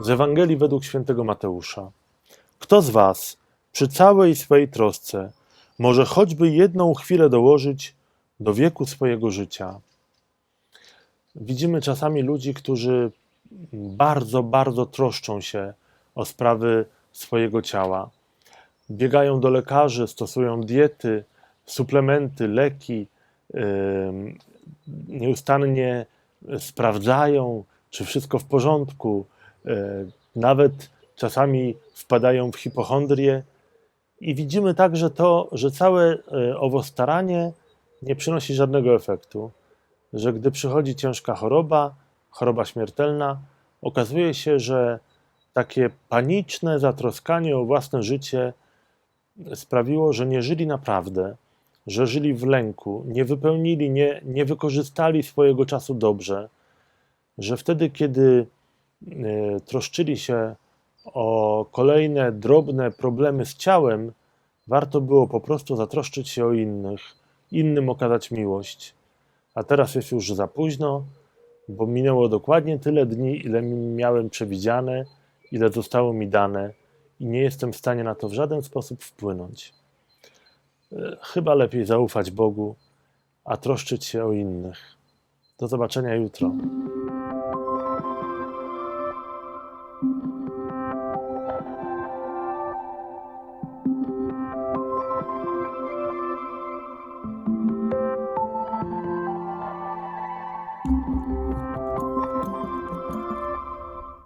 Z Ewangelii według świętego Mateusza. Kto z was przy całej swojej trosce może choćby jedną chwilę dołożyć do wieku swojego życia? Widzimy czasami ludzi, którzy bardzo, bardzo troszczą się o sprawy swojego ciała. Biegają do lekarzy, stosują diety, suplementy, leki, nieustannie sprawdzają, czy wszystko w porządku. E, Nawet czasami wpadają w hipochondrię i widzimy także to, że całe e, owo staranie nie przynosi żadnego efektu, że gdy przychodzi ciężka choroba, choroba śmiertelna, okazuje się, że takie paniczne zatroskanie o własne życie sprawiło, że nie żyli naprawdę, że żyli w lęku, nie wypełnili, nie, nie wykorzystali swojego czasu dobrze, że wtedy, kiedy e, troszczyli się o kolejne drobne problemy z ciałem, warto było po prostu zatroszczyć się o innych, innym okazać miłość a teraz jest już za późno, bo minęło dokładnie tyle dni, ile miałem przewidziane, ile zostało mi dane i nie jestem w stanie na to w żaden sposób wpłynąć. E, chyba lepiej zaufać Bogu, a troszczyć się o innych. Do zobaczenia jutro.